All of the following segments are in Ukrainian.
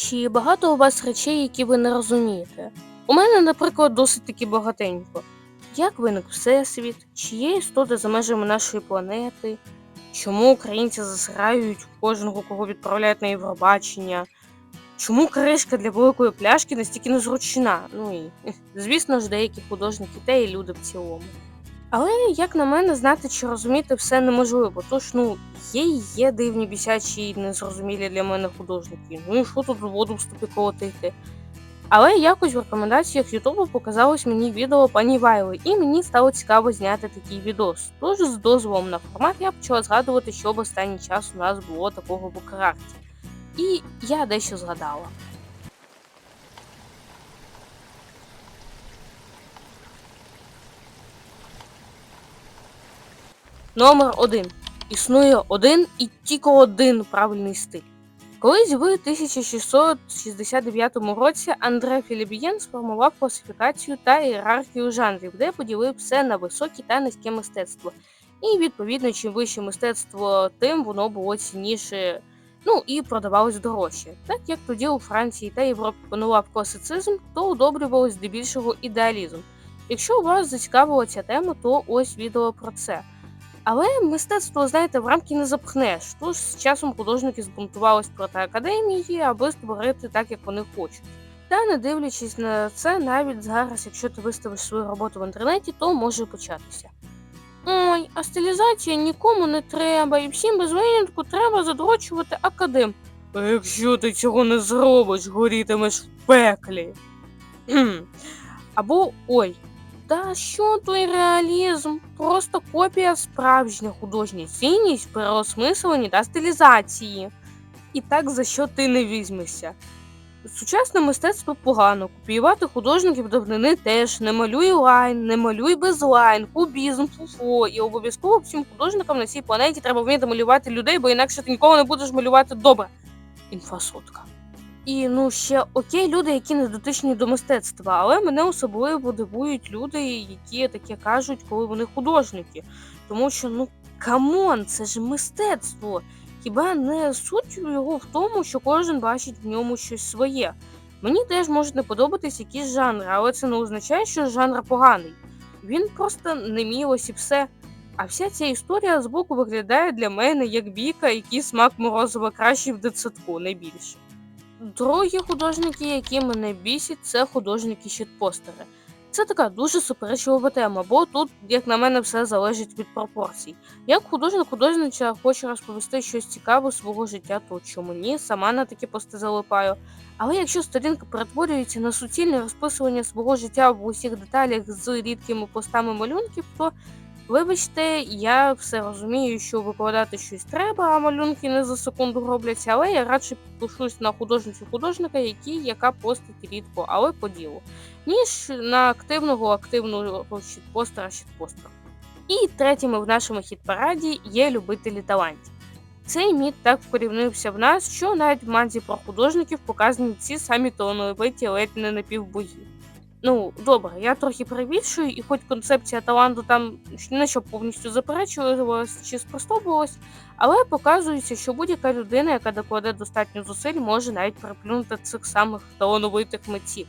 Чи багато у вас речей, які ви не розумієте? У мене, наприклад, досить таки багатенько. Як виник Всесвіт? Чи є істоти за межами нашої планети? Чому українці засирають кожного, кого відправляють на Євробачення? Чому кришка для великої пляшки настільки незручна? Ну і, звісно ж, деякі художники та і люди в цілому. Але, як на мене, знати чи розуміти все неможливо, тож ну є і є дивні бісячі і незрозумілі для мене художники. Ну і що тут воду в ступі колотити? Але якось в рекомендаціях Ютубу показалось мені відео пані Вайли, і мені стало цікаво зняти такий відос. Тож з дозволом на формат я почала згадувати, що в останній час у нас було такого в Украрті. І я дещо згадала. Номер 1. Існує один і тільки один правильний стиль. Колись в 1669 році Андре Філібієн сформував класифікацію та ієрархію жанрів, де поділив все на високе та низьке мистецтво. І відповідно, чим вище мистецтво, тим воно було цінніше, ну і продавалось дорожче. Так як тоді у Франції та Європі панував класицизм, то удобрювалось здебільшого ідеалізм. Якщо вас зацікавила ця тема, то ось відео про це. Але мистецтво, знаєте, в рамки не запхнеш. Тож з часом художники збунтувались проти академії, аби створити так, як вони хочуть. Та не дивлячись на це, навіть зараз, якщо ти виставиш свою роботу в інтернеті, то може початися. Ой, а стилізація нікому не треба, і всім без винятку треба задрочувати академ. Якщо ти цього не зробиш, горітимеш в пеклі. Або ой, та що той реалізм? Просто копія справжня художня цінність, переосмислені та стилізації. І так за що ти не візьмешся? Сучасне мистецтво погано, копіювати художників давнини теж не малюй лайн, не малюй без лайн, кубізм, фуфо. І обов'язково всім художникам на цій планеті треба вміти малювати людей, бо інакше ти ніколи не будеш малювати добре. Інфасотка. І ну ще окей, люди, які не дотичні до мистецтва, але мене особливо дивують люди, які таке кажуть, коли вони художники. Тому що ну камон, це ж мистецтво. Хіба не суть його в тому, що кожен бачить в ньому щось своє. Мені теж можуть не подобатись якісь жанри, але це не означає, що жанр поганий. Він просто не мій ось і все. А вся ця історія збоку виглядає для мене як бійка, який смак морозива кращий в дитсадку, не більше. Другі художники, які мене бісять, це художники щитпостери. Це така дуже суперечлива тема, бо тут, як на мене, все залежить від пропорцій. Як художник художниця хоче розповісти щось цікаве свого життя, то чому ні, сама на такі пости залипаю. Але якщо сторінка перетворюється на суцільне розписування свого життя в усіх деталях з рідкими постами малюнків, то Вибачте, я все розумію, що викладати щось треба, а малюнки не за секунду робляться, але я радше підпишусь на художницю художника, який яка постить рідко, але по ділу, ніж на активного активного щитпостера щитпостера. І третіми в нашому хіт-параді є любителі талантів. Цей міт так вкорінився в нас, що навіть в манзі про художників показані ці самі талановиті ледь не напівбоги. Ну, добре, я трохи перебільшую, і хоч концепція таланту там не щоб повністю заперечувалась чи спростовувалась, але показується, що будь-яка людина, яка докладе достатньо зусиль, може навіть переплюнути цих самих талановитих митців.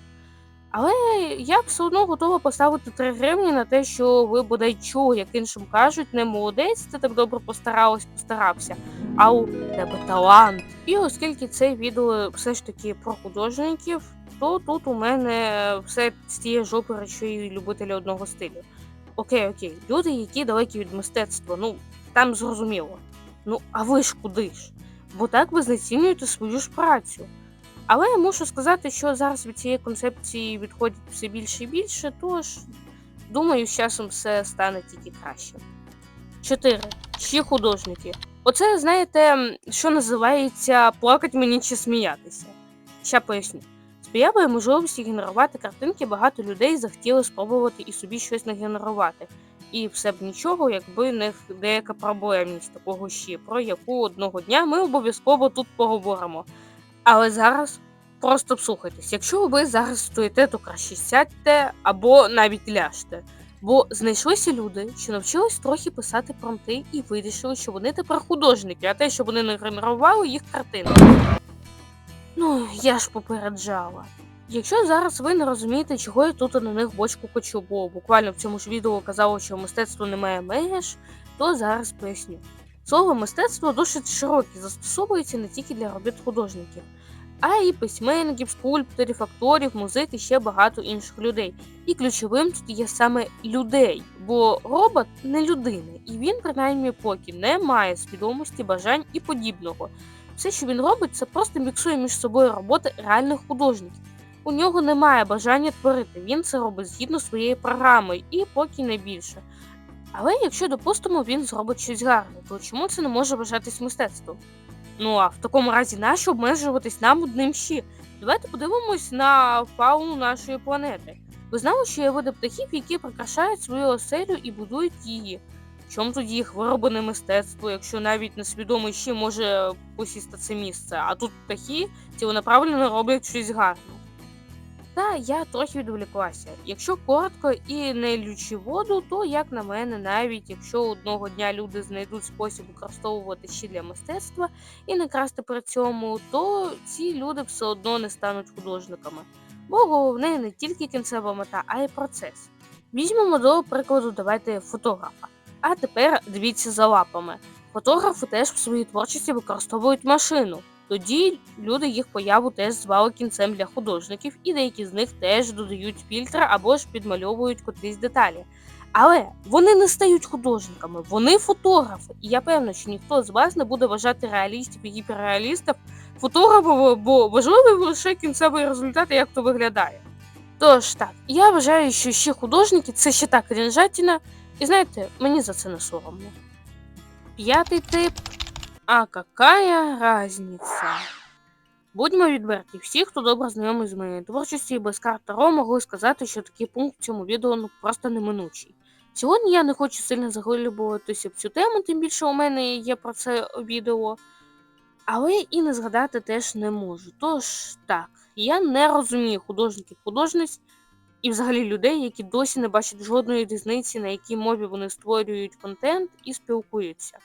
Але я все одно готова поставити 3 гривні на те, що ви бодай чули, як іншим кажуть, не молодець, ти так добре постаралась, постарався, а у тебе талант. І оскільки це відео все ж таки про художників, то тут у мене все з тієї жопи речей любителі одного стилю. Окей, окей, люди, які далекі від мистецтва, ну там зрозуміло. Ну, а ви ж куди ж? Бо так ви знецінюєте свою ж працю. Але я мушу сказати, що зараз від цієї концепції відходять все більше і більше, тож думаю, з часом все стане тільки краще. 4. Ще художники. Оце, знаєте, що називається плакать мені чи сміятися. Ща поясню. Появою можливості генерувати картинки багато людей захотіли спробувати і собі щось нагенерувати. І все б нічого, якби не деяка проблемність такого ще, про яку одного дня ми обов'язково тут поговоримо. Але зараз просто вслухайтесь, якщо ви зараз стоїте, то краще сядьте або навіть ляжте. Бо знайшлися люди, що навчились трохи писати промти і вирішили, що вони тепер художники, а те, що вони не генерували їх картини. Ну, я ж попереджала. Якщо зараз ви не розумієте, чого я тут на них бочку хочу, бо буквально в цьому ж відео казало, що мистецтво не має меж, то зараз поясню. Слово мистецтво досить широке, застосовується не тільки для робіт художників, а й письменників, скульпторів, акторів, музик і ще багато інших людей. І ключовим тут є саме людей, бо робот не людина, і він, принаймні, поки не має свідомості, бажань і подібного. Все, що він робить, це просто міксує між собою роботи реальних художників. У нього немає бажання творити, він це робить згідно своєї програми і поки не більше. Але якщо, допустимо, він зробить щось гарне, то чому це не може вважатись мистецтвом? Ну а в такому разі нащо обмежуватись нам одним щі? Давайте подивимось на фауну нашої планети. Ви знали, що є види птахів, які прикрашають свою оселю і будують її. Чому тоді їх вироблене мистецтво, якщо навіть несвідомий ще може посісти це місце, а тут птахи цілонаправленно роблять щось гарне. Та я трохи відволіклася. Якщо коротко і не лючи воду, то як на мене, навіть якщо одного дня люди знайдуть спосіб використовувати щі для мистецтва і не красти при цьому, то ці люди все одно не стануть художниками. Бо головне не тільки кінцева мета, а й процес. Візьмемо до прикладу, давайте фотографа. А тепер дивіться за лапами. Фотографи теж в своїй творчості використовують машину. Тоді люди їх появу теж звали кінцем для художників, і деякі з них теж додають фільтри або ж підмальовують котрісь деталі. Але вони не стають художниками, вони фотографи. І я певна, що ніхто з вас не буде вважати реалістів і гіперреалістів фотографами, бо важливий лише кінцевий результат, як то виглядає. Тож так, я вважаю, що ще художники це ще так крінжатіна, і знаєте, мені за це не соромно. П'ятий тип а какая разниця? Будьмо відверті, всі, хто добре знайомий з моєю творчістю і без карт Таро, могли сказати, що такий пункт в цьому відео ну просто неминучий. Сьогодні я не хочу сильно заглиблюватися в цю тему, тим більше у мене є про це відео. Але і не згадати теж не можу. Тож так, я не розумію художників художниць і взагалі людей, які досі не бачать жодної різниці, на якій мові вони створюють контент і спілкуються.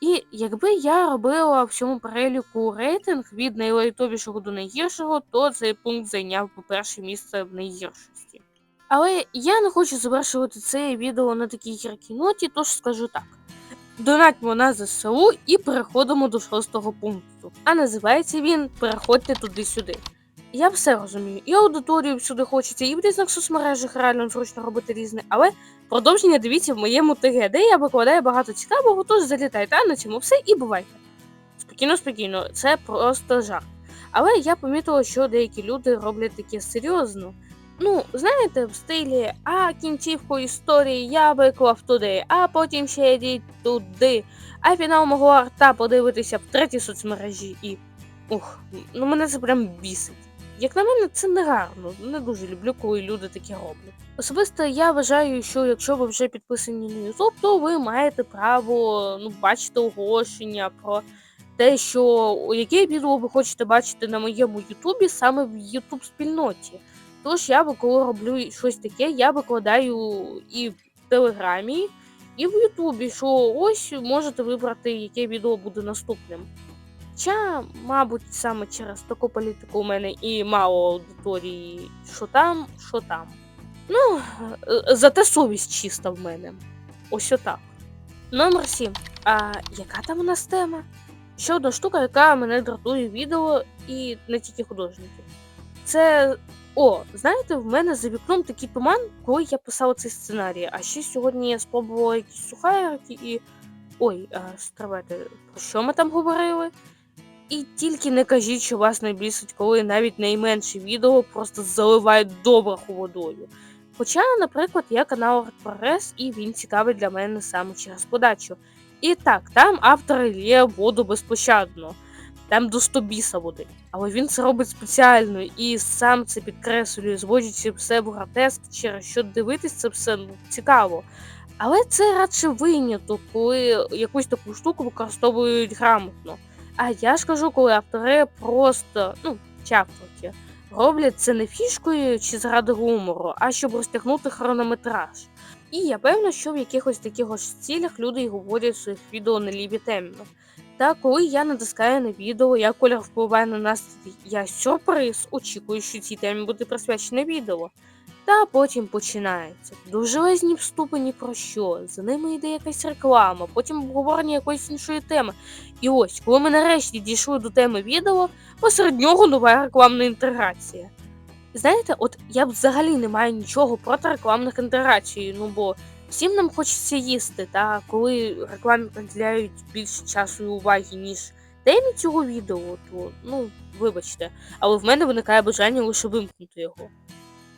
І якби я робила в цьому переліку рейтинг від найлайтовішого до найгіршого, то цей пункт зайняв по перше місце в найгіршості. Але я не хочу завершувати це відео на такій гіркій ноті, тож скажу так. Донатьмо на ЗСУ і переходимо до шостого пункту. А називається він Переходьте туди-сюди. Я все розумію. І аудиторію всюди хочеться, і в різних соцмережах реально зручно робити різне, але продовження дивіться в моєму ТГ, де я викладаю багато цікавого, тож залітайте, а на цьому все і бувайте. Спокійно, спокійно, це просто жарт. Але я помітила, що деякі люди роблять таке серйозно. Ну, знаєте, в стилі а кінцівку історії я виклав туди, а потім ще йдіть туди. А фінал мого арта подивитися в третій соцмережі і. Ух, ну мене це прям бісить. Як на мене, це не гарно. Не дуже люблю, коли люди таке роблять. Особисто я вважаю, що якщо ви вже підписані на YouTube, то ви маєте право ну, бачити оголошення про те, що яке відео ви хочете бачити на моєму Ютубі саме в YouTube спільноті. Тож я коли роблю щось таке, я викладаю і в Телеграмі, і в Ютубі, що ось можете вибрати, яке відео буде наступним. Хоча, мабуть, саме через таку політику у мене і мало аудиторії, що там, що там. Ну, е, зате совість чиста в мене. Ось отак. Номер 7. А яка там у нас тема? Ще одна штука, яка мене дратує відео і не тільки художників. Це. О, знаєте, в мене за вікном такий туман, коли я писала цей сценарій. А ще сьогодні я спробувала якісь сухарики і. Ой, стривайте, про що ми там говорили? І тільки не кажіть, що вас не бісить, коли навіть найменше відео просто заливають добраху водою. Хоча, наприклад, є канал Прогрес, і він цікавий для мене саме через подачу. І так, там автор лє воду безпощадно, там до 100 біса води. Але він це робить спеціально і сам це підкреслює, зводячи все в гротеск, через що дивитись це все ну, цікаво. Але це радше виняток, коли якусь таку штуку використовують грамотно. А я ж кажу, коли автори просто, ну, чи роблять це не фішкою чи заради гумору, а щоб розтягнути хронометраж. І я певна, що в якихось таких ж цілях люди й говорять в своїх відео на ліві темно. та коли я натискаю на відео, як колір впливає на настрій, я сюрприз очікую, що цій темі буде присвячене відео. Та потім починається довжелезні вступи ні про що, за ними йде якась реклама, потім обговорення якоїсь іншої теми. І ось, коли ми нарешті дійшли до теми відео, посеред нього нова рекламна інтеграція. Знаєте, от я взагалі не маю нічого проти рекламних інтеграцій, ну бо всім нам хочеться їсти, та коли рекламі приділяють більше часу і уваги, ніж темі цього відео, то ну вибачте, але в мене виникає бажання лише вимкнути його.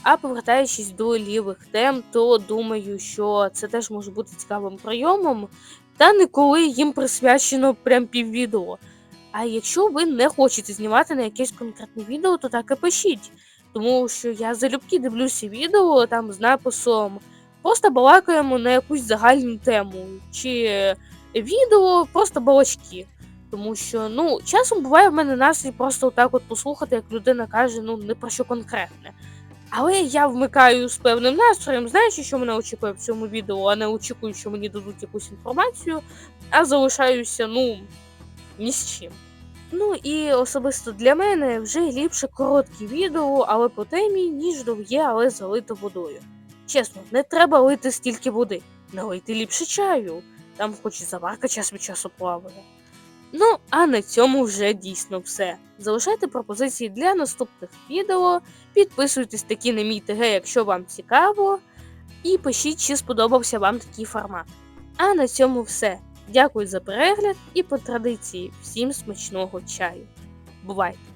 А повертаючись до лівих тем, то думаю, що це теж може бути цікавим прийомом, та не коли їм присвячено прям піввідео. А якщо ви не хочете знімати на якесь конкретне відео, то так і пишіть. Тому що я залюбки дивлюся відео там з написом просто балакаємо на якусь загальну тему, чи відео просто балачки. Тому що ну часом буває в мене настрій просто отак от послухати, як людина каже, ну не про що конкретне. Але я вмикаю з певним настроєм, знаючи, що мене очікує в цьому відео, а не очікую, що мені дадуть якусь інформацію, а залишаюся, ну, ні з чим. Ну і особисто для мене вже ліпше короткі відео, але по темі, ніж довге, але залито водою. Чесно, не треба лити стільки води, налийте ліпше чаю, там хоч і заварка час від часу плаває. Ну, а на цьому вже дійсно все. Залишайте пропозиції для наступних відео, підписуйтесь таки на мій ТГ, якщо вам цікаво, і пишіть, чи сподобався вам такий формат. А на цьому все. Дякую за перегляд і по традиції всім смачного чаю. Бувайте!